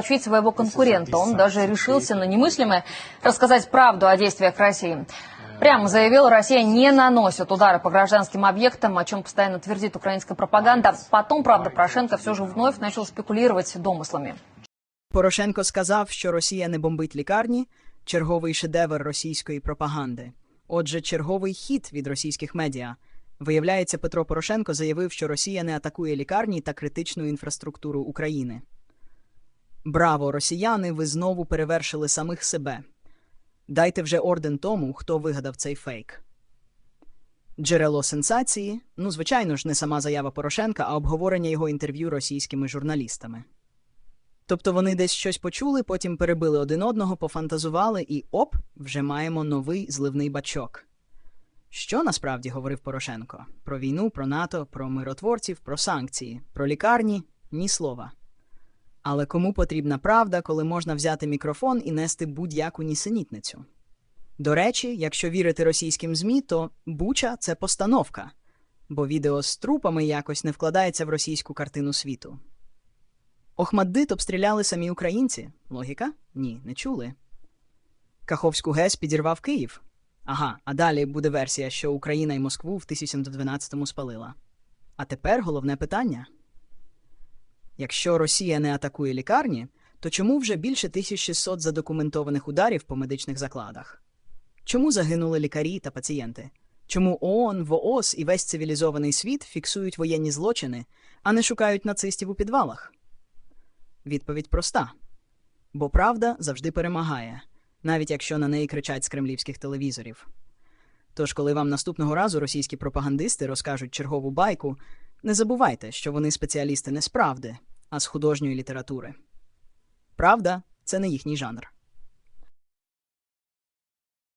Учить своего конкурента. Он даже решился на немыслимое рассказать правду о действиях России. Прямо заявил, Россия не наносит удары по гражданским объектам, о чем постоянно твердит украинская пропаганда. Потом, правда, Порошенко все же вновь начал спекулировать домыслами. Порошенко сказав, що Росія не бомбить лікарні, черговий шедевр російської пропаганди. Отже, черговий хід від російських медіа. Виявляється, Петро Порошенко заявив, що Росія не атакує лікарні та критичну інфраструктуру України. Браво, росіяни! Ви знову перевершили самих себе. Дайте вже орден тому, хто вигадав цей фейк. Джерело сенсації ну, звичайно ж, не сама заява Порошенка, а обговорення його інтерв'ю російськими журналістами. Тобто вони десь щось почули, потім перебили один одного, пофантазували і оп, вже маємо новий зливний бачок. Що насправді говорив Порошенко? Про війну, про НАТО, про миротворців, про санкції, про лікарні ні слова. Але кому потрібна правда, коли можна взяти мікрофон і нести будь-яку нісенітницю? До речі, якщо вірити російським ЗМІ, то Буча це постановка, бо відео з трупами якось не вкладається в російську картину світу. Охмаддит обстріляли самі українці. Логіка? Ні, не чули. Каховську ГЕС підірвав Київ. Ага, а далі буде версія, що Україна і Москву в 1712-му спалила. А тепер головне питання. Якщо Росія не атакує лікарні, то чому вже більше 1600 задокументованих ударів по медичних закладах? Чому загинули лікарі та пацієнти? Чому ООН, ВООЗ і весь цивілізований світ фіксують воєнні злочини, а не шукають нацистів у підвалах? Відповідь проста: бо правда завжди перемагає, навіть якщо на неї кричать з кремлівських телевізорів. Тож, коли вам наступного разу російські пропагандисти розкажуть чергову байку, не забувайте, що вони спеціалісти не з правди, а з художньої літератури. Правда це не їхній жанр.